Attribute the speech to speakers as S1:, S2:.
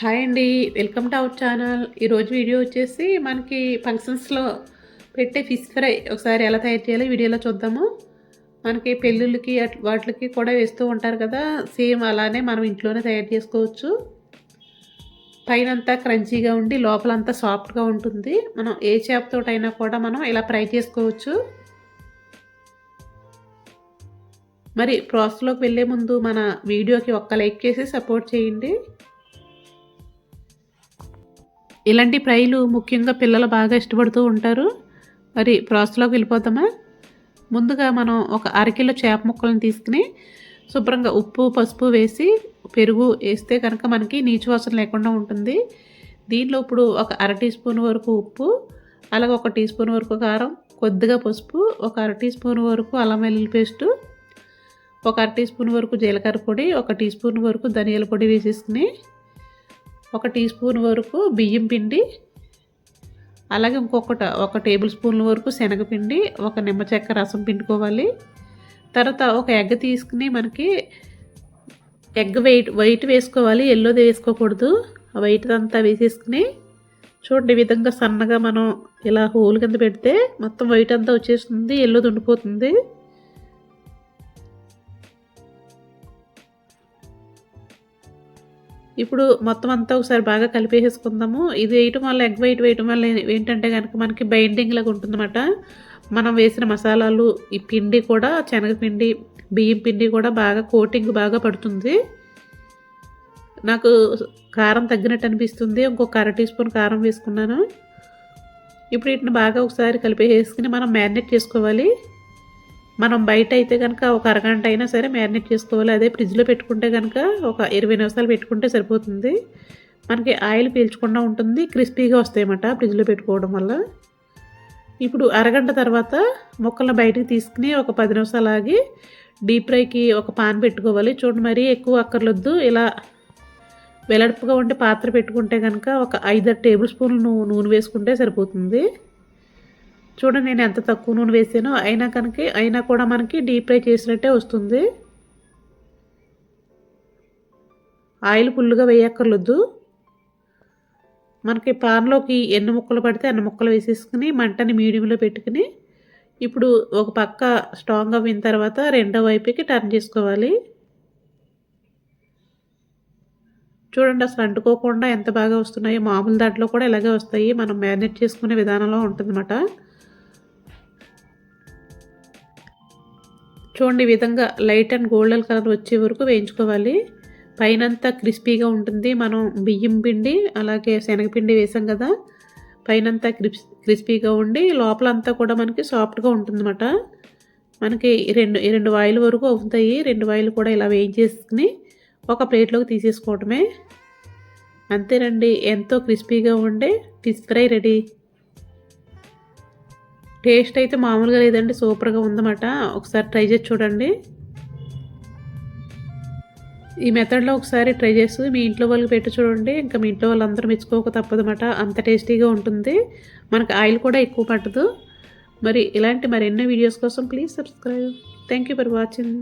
S1: Hi అండి welcome to our channel. ఈరోజు video వచ్చేసి మనకి ఫంక్షన్స్లో పెట్టే ఫిష్ ఫ్రై ఒకసారి ఎలా తయారు చేయాలో వీడియోలో చూద్దాము. మనకి పెళ్ళిళ్ళకి అట్ వాటికి కూడా వేస్తూ ఉంటారు కదా సేమ్ అలానే మనం ఇంట్లోనే తయారు చేసుకోవచ్చు. పైన అంతా క్రంచీగా ఉండి లోపలంతా సాఫ్ట్గా ఉంటుంది. మనం ఏ చేపతోటైనా కూడా మనం ఇలా ఫ్రై చేసుకోవచ్చు. మరి ప్రాసెస్లోకి వెళ్ళే ముందు మన వీడియోకి ఒక్క లైక్ చేసి సపోర్ట్ చేయండి. ఇలాంటి ఫ్రైలు ముఖ్యంగా పిల్లలు బాగా ఇష్టపడుతూ ఉంటారు. మరి ప్రాసెస్లోకి వెళ్ళిపోతామా? ముందుగా మనం ఒక అరకిలో చేప ముక్కలను తీసుకుని శుభ్రంగా ఉప్పు పసుపు వేసి పెరుగు వేస్తే కనుక మనకి నీచు వాసన లేకుండా ఉంటుంది. దీనిలో ఇప్పుడు ఒక అర టీ స్పూన్ వరకు ఉప్పు అలాగే ఒక టీ స్పూన్ వరకు కారం కొద్దిగా పసుపు ఒక అర టీ స్పూన్ వరకు అల్లం వెల్లుల్లి పేస్టు ఒక అర టీ స్పూన్ వరకు జీలకర్ర పొడి ఒక టీ స్పూన్ వరకు ధనియాల పొడి వేసేసుకుని ఒక టీ స్పూన్ వరకు బియ్యం పిండి అలాగే ఇంకొకటి ఒక టేబుల్ స్పూన్ల వరకు శనగపిండి ఒక నిమ్మ చెక్క రసం పిండుకోవాలి. తర్వాత ఒక ఎగ్ తీసుకుని మనకి ఎగ్ వెయిట్ వైట్ వేసుకోవాలి ఎల్లోది వేసుకోకూడదు. ఆ వైట్ అంతా వేసేసుకుని చూడండి ఈ విధంగా సన్నగా మనం ఇలా హోల్ కింద పెడితే మొత్తం వైట్ అంతా వచ్చేస్తుంది ఎల్లోది ఉండిపోతుంది ఇప్పుడు మొత్తం అంతా ఒకసారి బాగా కలిపేసేసుకుందాము. ఇది వేయటం వల్ల ఎగ్ వైట్ వేయటం వల్ల ఏంటంటే కనుక మనకి బైండింగ్ లాగా ఉంటుందన్నమాట. మనం వేసిన మసాలాలు ఈ పిండి కూడా శనగపిండి బియ్యం పిండి కూడా బాగా కోటింగ్ బాగా పడుతుంది. నాకు కారం తగ్గినట్టు అనిపిస్తుంది. ఇంకొక అర టీ స్పూన్ కారం వేసుకున్నాను. ఇప్పుడు వీటిని బాగా ఒకసారి కలిపేసుకుని మనం మ్యారినేట్ చేసుకోవాలి. మనం బయట అయితే కనుక ఒక అరగంట అయినా సరే మ్యారినేట్ చేసుకోవాలి. అదే ఫ్రిడ్జ్లో పెట్టుకుంటే కనుక ఒక ఇరవై నిమిషాలు పెట్టుకుంటే సరిపోతుంది. మనకి ఆయిల్ పీల్చకుండా ఉంటుంది. క్రిస్పీగా వస్తాయన్నమాట ఫ్రిడ్జ్లో పెట్టుకోవడం వల్ల. ఇప్పుడు అరగంట తర్వాత మొక్కలను బయటకు తీసుకుని ఒక పది నిమిషాలు ఆగి డీప్ ఫ్రైకి ఒక పాన్ పెట్టుకోవాలి. చూడండి మరీ ఎక్కువ అక్కర్లొద్దు. ఇలా వెలడుపుగా ఉండే పాత్ర పెట్టుకుంటే కనుక ఒక ఐదారు టేబుల్ స్పూన్లు నూనె వేసుకుంటే సరిపోతుంది. చూడండి నేను ఎంత తక్కువ నూనె వేసానో అయినా కనుక అయినా కూడా మనకి డీప్ ఫ్రై చేసినట్టే వస్తుంది. ఆయిల్ ఫుల్గా వేయక్కర్లొద్దు. మనకి పాన్లోకి ఎన్ని ముక్కలు పడితే అన్ని ముక్కలు వేసేసుకుని మంటని మీడియంలో పెట్టుకుని ఇప్పుడు ఒక పక్క స్ట్రాంగ్ అయిన తర్వాత రెండో వైపుకి టర్న్ చేసుకోవాలి. చూడండి అసలు అంటుకోకుండా ఎంత బాగా వస్తున్నాయో మామూలు దాంట్లో కూడా ఇలాగే వస్తాయి. మనం మేనేజ్ చేసుకునే విధానంలో ఉంటుందన్నమాట. చూడండి ఈ విధంగా లైట్ అండ్ గోల్డెన్ కలర్ వచ్చే వరకు వేయించుకోవాలి. పైనంతా క్రిస్పీగా ఉంటుంది. మనం బియ్యం పిండి అలాగే శనగపిండి వేసాం కదా పైనంతా క్రిస్ క్రిస్పీగా ఉండి లోపలంతా కూడా మనకి సాఫ్ట్గా ఉంటుందన్నమాట. మనకి రెండు రెండు వాయిల్ వరకు అవుతాయి. రెండు వాయిలు కూడా ఇలా వేయించేసుకుని ఒక ప్లేట్లోకి తీసేసుకోవటమే. అంతేనండి. ఎంతో క్రిస్పీగా ఉండే ఫిష్ ఫ్రై రెడీ. టేస్ట్ అయితే మామూలుగా లేదండి సూపర్గా ఉందన్నమాట. ఒకసారి ట్రై చేసి చూడండి. ఈ మెథడ్లో ఒకసారి ట్రై చేసి మీ ఇంట్లో వాళ్ళకి పెట్టి చూడండి. ఇంకా మీ ఇంట్లో వాళ్ళందరూ మెచ్చుకోక తప్పదన్నమాట. అంత టేస్టీగా ఉంటుంది. మనకు ఆయిల్ కూడా ఎక్కువ పట్టదు. మరి ఇలాంటి మరి ఎన్నో వీడియోస్ కోసం please subscribe. Thank you for watching